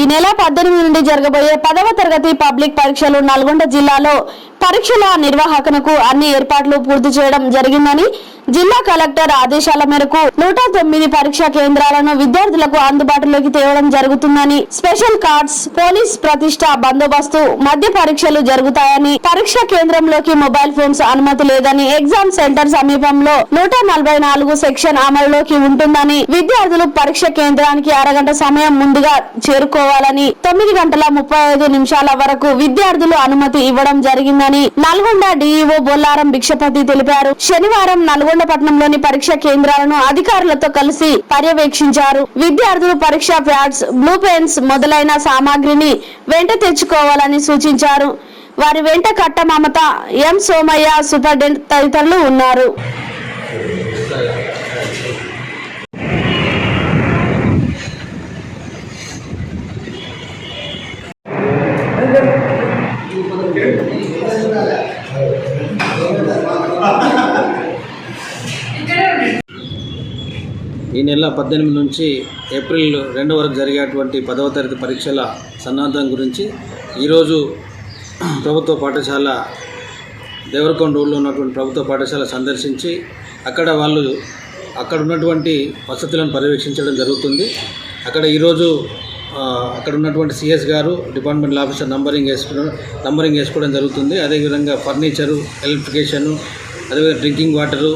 ఈ నెల పద్దెనిమిది నుండి జరగబోయే పదవ తరగతి పబ్లిక్ పరీక్షలు నల్గొండ జిల్లాలో పరీక్షల నిర్వహణకు అన్ని ఏర్పాట్లు పూర్తి చేయడం జరిగిందని జిల్లా కలెక్టర్ ఆదేశాల మేరకు నూట తొమ్మిది పరీక్షా కేంద్రాలను విద్యార్థులకు అందుబాటులోకి తేవడం జరుగుతుందని స్పెషల్ కార్డ్స్ పోలీస్ ప్రతిష్ట బందోబస్తు మధ్య పరీక్షలు జరుగుతాయని పరీక్షా కేంద్రంలోకి మొబైల్ ఫోన్స్ అనుమతి లేదని ఎగ్జామ్ సెంటర్ సమీపంలో నూట నలభై నాలుగు సెక్షన్ అమలులోకి ఉంటుందని విద్యార్థులు పరీక్ష కేంద్రానికి అరగంట సమయం ముందుగా చేరుకోవాలని తొమ్మిది గంటల ముప్పై ఐదు నిమిషాల వరకు విద్యార్థులు అనుమతి ఇవ్వడం జరిగిందని నల్గొండ డీఈఓ బొల్లారం భిక్షపతి తెలిపారు. శనివారం నల్గొండ పట్టణంలోని పరీక్ష కేంద్రాలను అధికారులతో కలిసి పర్యవేక్షించారు. విద్యార్థులు పరీక్ష ప్యాడ్స్ బ్లూ పెన్స్ మొదలైన సామాగ్రిని వెంట తెచ్చుకోవాలని సూచించారు. వారి వెంట కట్ట మమత ఎం సోమయ్య సూపరింటెండెంట్ తదితరులు ఉన్నారు. ఈ నెల పద్దెనిమిది నుంచి ఏప్రిల్ రెండు వరకు జరిగేటువంటి పదవ తరగతి పరీక్షల సన్నాహం గురించి ఈరోజు ప్రభుత్వ పాఠశాల దేవరకొండ ఊళ్ళో ఉన్నటువంటి ప్రభుత్వ పాఠశాల సందర్శించి అక్కడ వాళ్ళు అక్కడ ఉన్నటువంటి వసతులను పర్యవేక్షించడం జరుగుతుంది. అక్కడ ఈరోజు అక్కడ ఉన్నటువంటి సిఎస్ గారు డిపార్ట్మెంట్ ఆఫీసర్ నంబరింగ్ వేసుకోవడం నంబరింగ్ వేసుకోవడం జరుగుతుంది. అదేవిధంగా ఫర్నిచరు ఎలక్ట్రికేషను అదేవిధంగా డ్రింకింగ్ వాటరు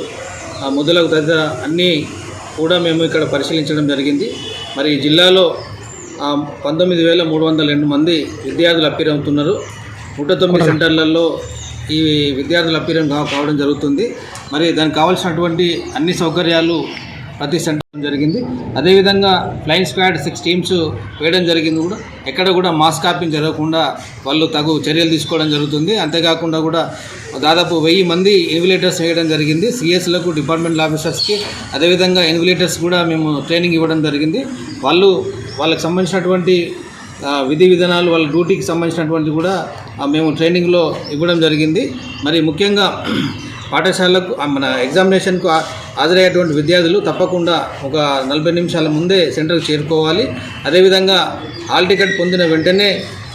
మొదలగు తదితర అన్నీ కూడా మేము ఇక్కడ పరిశీలించడం జరిగింది. మరి ఈ జిల్లాలో పంతొమ్మిది వేల మూడు వందల రెండు మంది విద్యార్థులు అప్పీర్ అవుతున్నారు నూట తొమ్మిది సెంటర్లలో ఈ విద్యార్థులు అప్పీరం కావ- కావడం జరుగుతుంది. మరి దానికి కావాల్సినటువంటి అన్ని సౌకర్యాలు ప్రతి సెంటర్ జరిగింది. అదేవిధంగా ఫ్లైయింగ్ స్క్వాడ్ సిక్స్ టీమ్స్ వేయడం జరిగింది కూడా. ఎక్కడ కూడా మాస్ కాపింగ్ జరగకుండా వాళ్ళు తగు చర్యలు తీసుకోవడం జరుగుతుంది. అంతేకాకుండా కూడా దాదాపు వెయ్యి మంది ఇన్విలేటర్స్ వేయడం జరిగింది. సిఎస్లకు డిపార్ట్మెంట్ ఆఫీసర్స్కి అదేవిధంగా ఇన్విలేటర్స్ కూడా మేము ట్రైనింగ్ ఇవ్వడం జరిగింది. వాళ్ళు వాళ్ళకి సంబంధించినటువంటి విధి విధానాలు వాళ్ళ డ్యూటీకి సంబంధించినటువంటి కూడా మేము ట్రైనింగ్లో ఇవ్వడం జరిగింది. మరి ముఖ్యంగా పాఠశాలకు మన ఎగ్జామినేషన్కు హాజరయ్యేటువంటి విద్యార్థులు తప్పకుండా ఒక నలభై నిమిషాల ముందే సెంటర్కి చేరుకోవాలి. అదేవిధంగా హాల్ టికెట్ పొందిన వెంటనే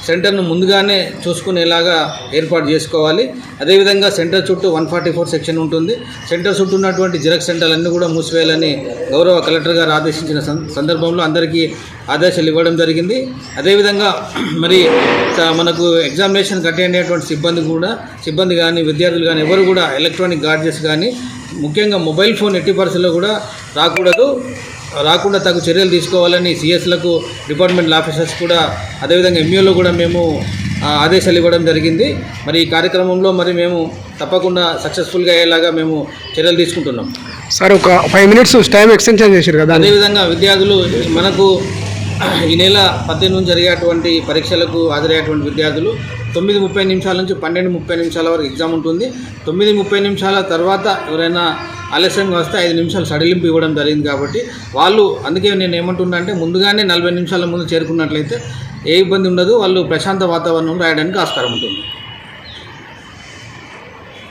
సెంటర్ను ముందుగానే చూసుకునేలాగా ఏర్పాటు చేసుకోవాలి. అదేవిధంగా సెంటర్ చుట్టూ వన్ ఫార్టీ ఫోర్ సెక్షన్ ఉంటుంది. సెంటర్ చుట్టూ ఉన్నటువంటి జిరాక్స్ సెంటర్లన్నీ కూడా మూసివేయాలని గౌరవ కలెక్టర్ గారు ఆదేశించిన సందర్భంలో అందరికీ ఆదేశాలు ఇవ్వడం జరిగింది. అదేవిధంగా మరి మనకు ఎగ్జామినేషన్ అటెండ్ అయ్యేటువంటి సిబ్బంది కూడా సిబ్బంది కానీ విద్యార్థులు కానీ ఎవరు కూడా ఎలక్ట్రానిక్ గార్జెస్ కానీ ముఖ్యంగా మొబైల్ ఫోన్ ఎట్టి పరిస్థితుల్లో కూడా రాకూడదు. రాకుండా తగు చర్యలు తీసుకోవాలని సిఎస్లకు డిపార్ట్మెంట్ ఆఫీసర్స్ కూడా అదేవిధంగా ఎంఈఓలో కూడా మేము ఆదేశాలు ఇవ్వడం జరిగింది. మరి ఈ కార్యక్రమంలో మరి మేము తప్పకుండా సక్సెస్ఫుల్గా అయ్యేలాగా మేము చర్యలు తీసుకుంటున్నాం. సార్ ఒక ఫైవ్ మినిట్స్ టైం ఎక్స్టెన్షన్ చేశారు కదా అదేవిధంగా విద్యార్థులు మనకు ఈ నెల పద్దెనిమిది నుంచి జరిగేటువంటి పరీక్షలకు హాజరయ్యేటువంటి విద్యార్థులు తొమ్మిది ముప్పై నిమిషాల నుంచి పన్నెండు ముప్పై నిమిషాల వరకు ఎగ్జామ్ ఉంటుంది. తొమ్మిది ముప్పై నిమిషాల తర్వాత ఎవరైనా ఆలస్యంగా వస్తే ఐదు నిమిషాలు సడలింపు ఇవ్వడం జరిగింది కాబట్టి వాళ్ళు అందుకే నేను ఏమంటున్నా అంటే ముందుగానే నలభై నిమిషాల ముందు చేరుకున్నట్లయితే ఏ ఇబ్బంది ఉండదు వాళ్ళు ప్రశాంత వాతావరణంలో రాయడానికి ఆస్కారం ఉంటుంది.